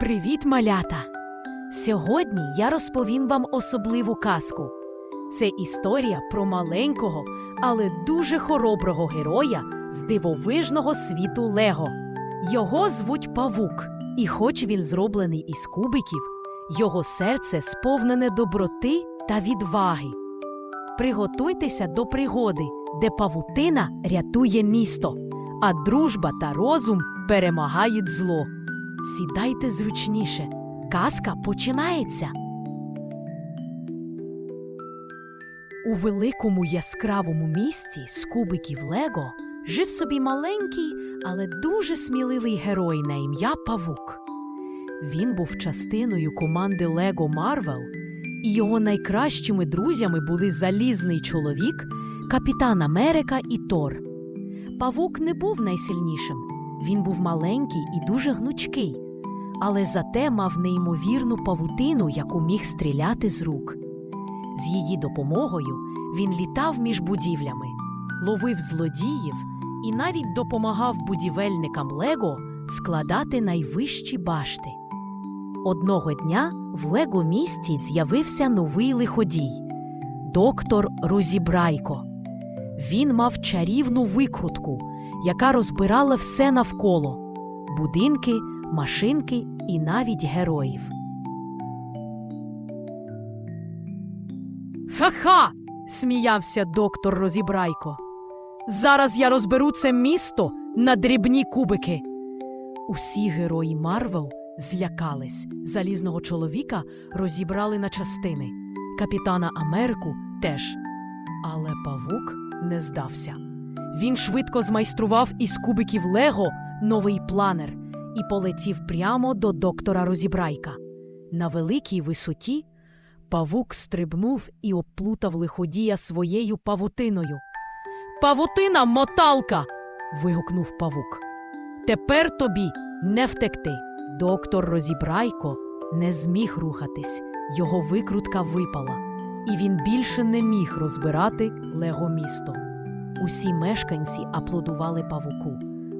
Привіт, малята! Сьогодні я розповім вам особливу казку. Це історія про маленького, але дуже хороброго героя з дивовижного світу Лего. Його звуть Павук, і хоч він зроблений із кубиків, його серце сповнене доброти та відваги. Приготуйтеся до пригоди, де павутина рятує місто, а дружба та розум перемагають зло. Сідайте зручніше. Казка починається. У великому яскравому місті з кубиків Лего жив собі маленький, але дуже сміливий герой на ім'я Павук. Він був частиною команди Лего Марвел, і його найкращими друзями були залізний чоловік, Капітан Америка і Тор. Павук не був найсильнішим. Він був маленький і дуже гнучкий, але зате мав неймовірну павутину, яку міг стріляти з рук. З її допомогою він літав між будівлями, ловив злодіїв і навіть допомагав будівельникам Лего складати найвищі башти. Одного дня в Лего місті з'явився новий лиходій доктор Розібрайко. Він мав чарівну викрутку, яка розбирала все навколо будинки, машинки і навіть героїв. Ха-ха. сміявся доктор Розібрайко. Зараз я розберу це місто на дрібні кубики. Усі герої Марвел злякались. Залізного чоловіка розібрали на частини, капітана Америку теж. Але павук не здався. Він швидко змайстрував із кубиків Лего новий планер і полетів прямо до доктора Розібрайка. На великій висоті павук стрибнув і оплутав лиходія своєю павутиною. Павутина моталка. вигукнув павук. Тепер тобі не втекти. Доктор Розібрайко не зміг рухатись, його викрутка випала, і він більше не міг розбирати лего місто. Усі мешканці аплодували павуку,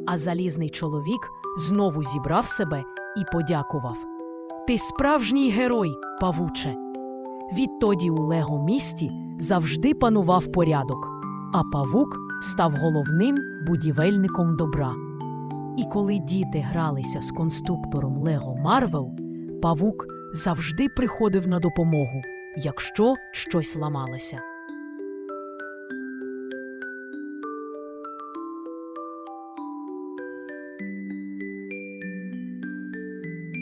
а залізний чоловік знову зібрав себе і подякував. Ти справжній герой, павуче. Відтоді у лего місті завжди панував порядок, а павук став головним будівельником добра. І коли діти гралися з конструктором Лего Марвел, павук завжди приходив на допомогу, якщо щось ламалося.